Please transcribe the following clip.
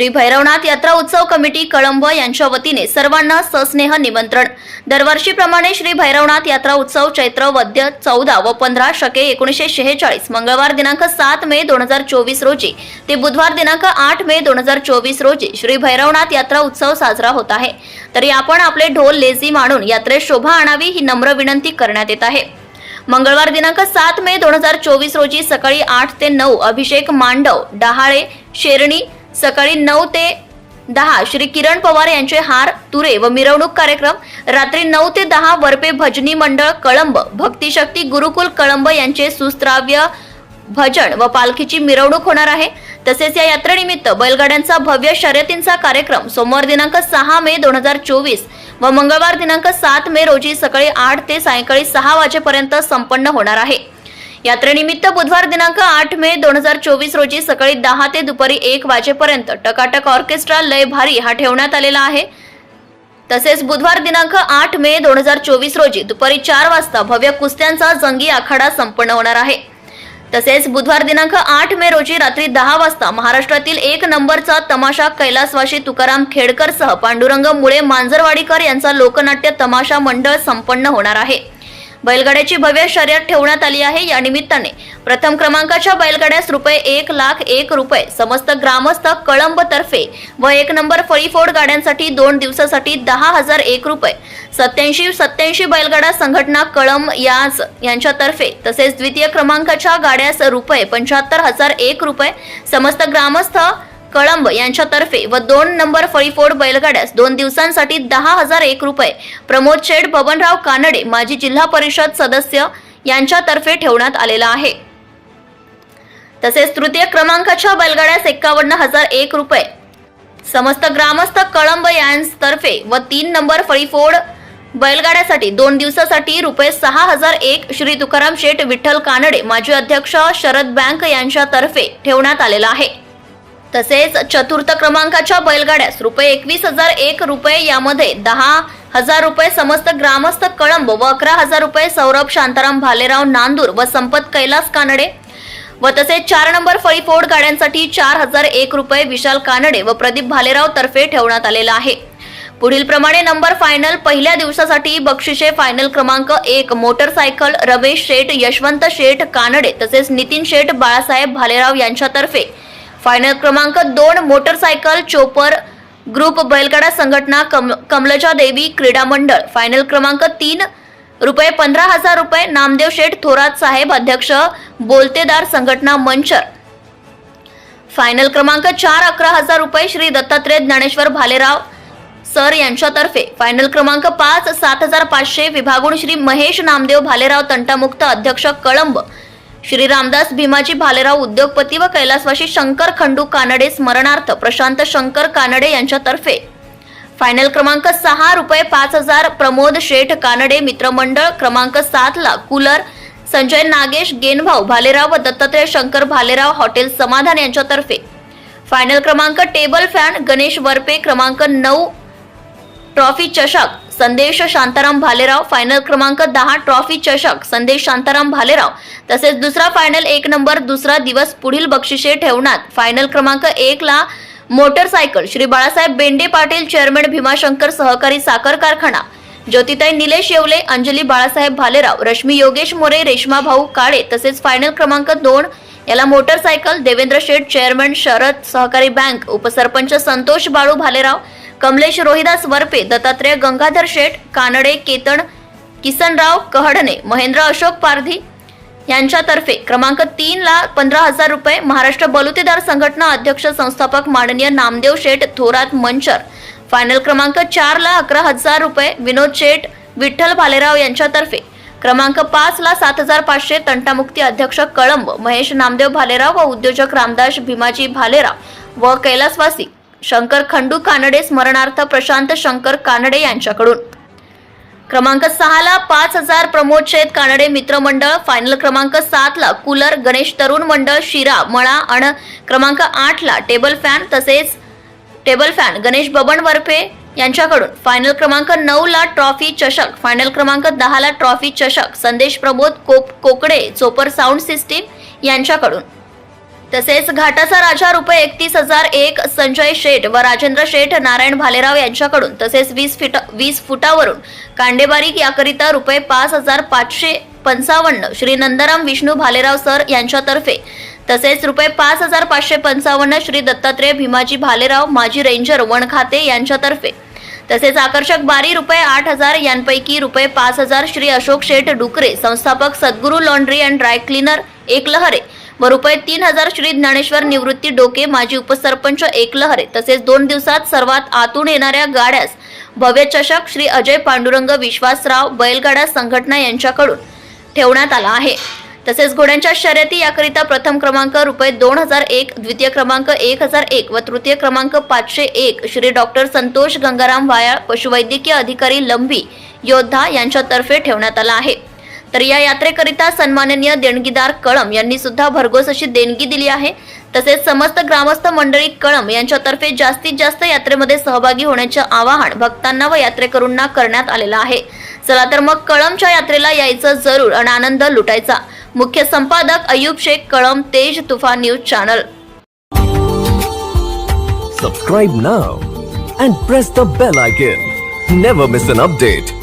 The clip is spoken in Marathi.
श्री भैरवनाथ यात्रा उत्सव कमिटी कळंब यांच्या वतीने सर्वांना सस्नेह निमंत्रण. दरवर्षीप्रमाणे श्री भैरवनाथ यात्रा उत्सव चैत्र वद्य चौदा व पंधरा शके एकोणीसशे शेहेचाळीस मंगळवार दिनांक सात मे दोन हजार चोवीस रोजी ते बुधवार दिनांक आठ मे दोन हजार चोवीस रोजी श्री भैरवनाथ यात्रा उत्सव साजरा होत आहे. तरी आपण आपले ढोल लेझी मांडून यात्रेत शोभा आणावी ही नम्र विनंती करण्यात येत आहे. मंगळवार दिनांक सात मे दोन हजार चोवीस रोजी सकाळी आठ ते नऊ अभिषेक मांडव डहाळे शेरणी सकाळी नऊ ते दहा श्री किरण पवार यांचे हार तुरे व मिरवणूक कार्यक्रम. रात्री नऊ ते दहा वरपे भजनी मंडळ कळंब भक्तिशक्ती गुरुकुल कळंब यांचे सुस्त्राव्य भजन व पालखीची मिरवणूक होणार आहे. तसेच या यात्रेनिमित्त बैलगाड्यांचा भव्य शर्यतींचा कार्यक्रम सोमवार दिनांक सहा मे दोन हजार चोवीस व मंगळवार दिनांक सात मे रोजी सकाळी आठ ते सायंकाळी सहा वाजेपर्यंत संपन्न होणार आहे. यात्रेनिमित्त बुधवार दिनांक आठ मे दोन हजार चोवीस रोजी सकाळी दहा ते दुपारी एक वाजेपर्यंत टकाटक ऑर्केस्ट्रा लय भारी हा ठेवण्यात आलेला आहे. तसेच बुधवार दिनांक आठ मे दोन हजार चोवीस रोजी दुपारी चार वाजता भव्य कुस्त्यांचा जंगी आखाडा संपन्न होणार आहे. तसेच बुधवार दिनांक आठ मे रोजी रात्री दहा वाजता महाराष्ट्रातील एक नंबरचा तमाशा कैलासवाशी तुकाराम खेडकर सह पांडुरंग मुळे मांजरवाडीकर यांचा लोकनाट्य तमाशा मंडळ संपन्न होणार आहे. बैलगाड्याची भव्य शर्यत ठेवण्यात आली आहे. या निमित्ताने प्रथम क्रमांकाच्या बैलगाड्यास रुपये एक लाख एक रुपये समस्त ग्रामस्थ कळंब तर्फे व एक नंबर फळीफोड गाड्यांसाठी दोन दिवसासाठी दहा हजार एक रुपये. सत्याऐंशी सत्याऐंशी बैलगाडा संघटना कळंब याज यांच्यातर्फे तसेच द्वितीय क्रमांकाच्या गाड्यास रुपये पंच्याहत्तर हजार एक रुपये समस्त ग्रामस्थ कळंब यांच्यातर्फे व दोन नंबर फळीफोड बैलगाड्यास दोन दिवसांसाठी दहा हजार एक रुपये. प्रमोद शेठ बबनराव कानडे माजी जिल्हा परिषद सदस्य यांच्यातर्फे ठेवण्यात आलेला आहे. तसेच तृतीय क्रमांकाच्या बैलगाड्यास एक्कावन्न हजार एक रुपये. समस्त ग्रामस्थ कळंब यांतर्फे व तीन नंबर फळीफोड बैलगाड्यासाठी दोन दिवसासाठी रुपये सहा हजार एक श्री तुकाराम शेठ विठ्ठल कानडे माजी अध्यक्ष शरद बँक यांच्यातर्फे ठेवण्यात आलेला आहे. तसेच चतुर्थ क्रमांकाच्या बैलगाड्यास रुपये एकवीस हजार एक रुपये यामध्ये दहा हजार रुपये समस्त ग्रामस्थ कळंब व अकरा हजार रुपये सौरभ शांताराम भालेराव नांदूर व संपत कैलास कानडे व तसेच चार नंबर फळीफोड गाड्यांसाठी चार हजार एक रुपये विशाल कानडे व प्रदीप भालेराव तर्फे ठेवण्यात आलेला आहे. पुढील प्रमाणे नंबर फायनल पहिल्या दिवसासाठी बक्षिसे फायनल क्रमांक एक मोटरसायकल रमेश शेठ यशवंत शेठ कानडे तसेच नितीन शेठ बाळासाहेब भालेराव यांच्यातर्फे फायनल क्रमांक दोन मोटरसायकल चोपर ग्रुप बैलगाडा संघटना कम कमलजा देवी क्रीडा मंडळ. फायनल क्रमांक तीन रुपये पंधरा हजार रुपये नामदेव शेठ थोरात साहेब अध्यक्ष बोलतेदार संघटना मंचर. फायनल क्रमांक चार अकरा हजार रुपये श्री दत्तात्रय ज्ञानेश्वर भालेराव सर यांच्यातर्फे. फायनल क्रमांक पाच सात हजार पाचशे विभागून श्री महेश नामदेव भालेराव तंटामुक्त अध्यक्ष कळंब. श्री रामदास भीमाजी भालेराव उद्योगपती व कैलासवासी शंकर खंडू कानडे स्मरणार्थ प्रशांत शंकर कानडे यांच्यातर्फे. फायनल क्रमांक सहा रुपये पाच हजार प्रमोद शेठ कानडे मित्रमंडळ क्रमांक सातला कूलर संजय नागेश गेनभाऊ भालेराव व दत्तात्रय शंकर भालेराव हॉटेल समाधान यांच्यातर्फे. फायनल क्रमांक टेबल फॅन गणेश वरपे क्रमांक नऊ ट्रॉफी चषक संदेश शांताराम भालेराव फायनल क्रमांक दहा ट्रॉफी चषक संदेश शांताराम भालेराव. तसेच दुसरा फायनल एक नंबर दुसरा दिवस पुढील बक्षिसे ठेवण्यात फायनल क्रमांक एक ला मोटरसायकल श्री बाळासाहेब बेंडे पाटील चेअरमॅन भीमाशंकर सहकारी साखर कारखाना. ज्योतिताई निलेश येवले अंजली बाळासाहेब भालेराव रश्मी योगेश मोरे रेश्मा भाऊ काळे. तसेच फायनल क्रमांक दोन याला मोटरसायकल देवेंद्र शेठ चेअरमन शरद सहकारी बँक उपसरपंच संतोष बाळू भालेराव. कमलेश रोहिदास वरपे दत्तात्रय गंगाधर शेठ कानडे केतन किसनराव कहडणे महेंद्र अशोक पारधी यांच्यातर्फे क्रमांक तीन ला पंधरा हजार रुपये महाराष्ट्र बलुतेदार संघटना अध्यक्ष संस्थापक माननीय नामदेव शेठ थोरात मंचर. फायनल क्रमांक चार ला अकरा हजार रुपये विनोद शेठ विठ्ठल भालेराव यांच्यातर्फे. क्रमांक पाच ला सात हजार पाचशे तंटामुक्ती अध्यक्ष कळंब महेश नामदेव भालेराव व उद्योजक रामदास भीमाजी भालेराव व कैलासवासी शंकर खंडू कानडे स्मरणार्थ प्रशांत शंकर कानडे यांच्याकडून. क्रमांक सहाला पाच हजार प्रमोद शेत कानडे मित्रमंडळ फायनल क्रमांक सात ला कूलर गणेश तरुण मंडळ शिरा मळा अण क्रमांक आठला टेबल फॅन तसेच टेबल फॅन गणेश बबन वरपे यांच्याकडून. फायनल क्रमांक नऊ ला ट्रॉफी चषक. फायनल क्रमांक दहा ला ट्रॉफी चषक. संदेश प्रमोद कोप कोकडे चोपर साऊंड सिस्टीम यांच्याकडून. तसेच घाटाचा राजा रुपये एकतीस हजार एक संजय शेठ व राजेंद्र शेठ नारायण भालेराव यांच्याकडून तसेच वीस फीट वीस फुटावरून कांडेबारीक याकरिता रुपये पाच हजार पाचशे पंचावन्न श्री नंदराम विष्णू भालेराव सर यांच्यातर्फे तसेच रुपये पाच हजार पाचशे पंचावन्न श्री दत्तात्रय भीमाजी भालेराव माजी रेंजर वन खाते यांच्यातर्फे तसेच आकर्षक बारी रुपये आठ हजार यांपैकी रुपये पाच हजार श्री अशोक शेठ डुकरे संस्थापक Sadguru laundry and dry cleaner Ekalhare व रुपये तीन हजार श्री ज्ञानेश्वर निवृत्ती डोके माजी उपसरपंच एकलहरे तसेच दोन दिवसात सर्वात आतून येणाऱ्या गाड्यास भव्य चषक श्री अजय पांडुरंग विश्वासराव बैलगाडा संघटना यांच्याकडून ठेवण्यात आला आहे. तसेच घोड्यांच्या शर्यती याकरिता प्रथम क्रमांक रुपये दोन हजार एक द्वितीय क्रमांक एक हजार एक व तृतीय क्रमांक पाचशे एक श्री डॉक्टर संतोष गंगाराम वायाळ पशुवैद्यकीय अधिकारी लंबी योद्धा यांच्यातर्फे ठेवण्यात आला आहे. तर या यात्रेकरिता सन्माननीय देणगीदार कळम यांनी सुद्धा भरघोस अशी देणगी दिली आहे. तसेच समस्त ग्रामस्थ मंडळी कळम यांच्यातर्फे जास्तीत जास्त यात्रेमध्ये सहभागी होण्याचे आवाहन भक्तांना व यात्रेकरूंना करण्यात आलेलं आहे. चला तर मग कळमच्या यात्रेला यायचं जरूर आणि आनंद लुटायचा. मुख्य संपादक अयूब शेख कळम Tej Tufan news channel. Subscribe now and press the bell icon never miss an update